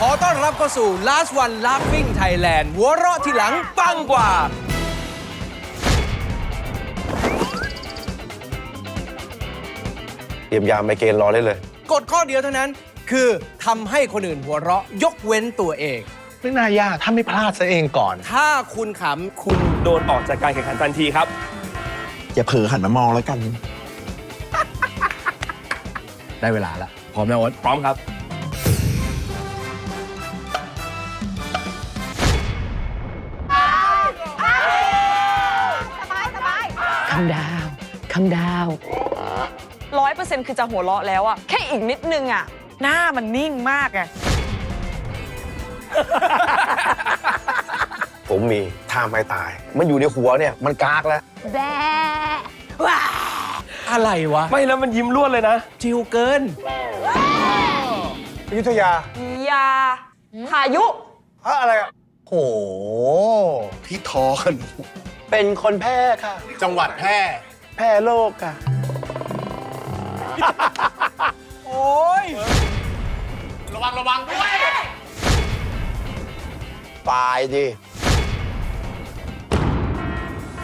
ขอต้อนรับเข้าสู่ Last One Laughing Thailand หัวเราะทีหลังปังกว่า เตรียมยาไมเกรนรอได้เลย กฎข้อเดียวเท่านั้น คือทำให้คนอื่นหัวเราะยกเว้นตัวเอง ไม่น่ายากถ้าไม่พลาดซะเองก่อน ถ้าคุณขำคุณโดนออกจากการแข่งขันทันทีครับ อย่าเผลอหันมามองแล้วกัน ได้เวลาแล้วพร้อมนะโอ๊ตพร้อมครับ คำดาวคำดาวร้อยเปอร์เซ็นต์คือจะหัวเราะแล้วอะแค่อีกนิดนึงอะหน้ามันนิ่งมากอะผมมีท่าไม้ตาย มันอยู่ในหัวเนี่ย มันกากแล้วแบะอะไรวะ ไม่แล้วมันยิ้มล้วนเลยนะ จิวเกินอยุธยา ยาพายุอะไรอะโหพี่ทอกัน เป็นคนแพร่ค่ะ จังหวัดแพร่แพร่โลกค่ะ โอ้ยตายดิ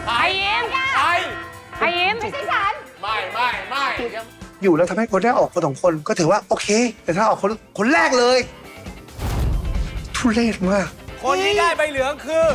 ไอเอ็มไอไอเอ็มไม่ใช่ฉันอยู่แล้วทำให้คนได้ออกคนสองคนก็ถือว่าโอเค แต่ถ้าออกคนคนแรกเลย ทุเรศมาก คนที่ได้ใบเหลืองคือ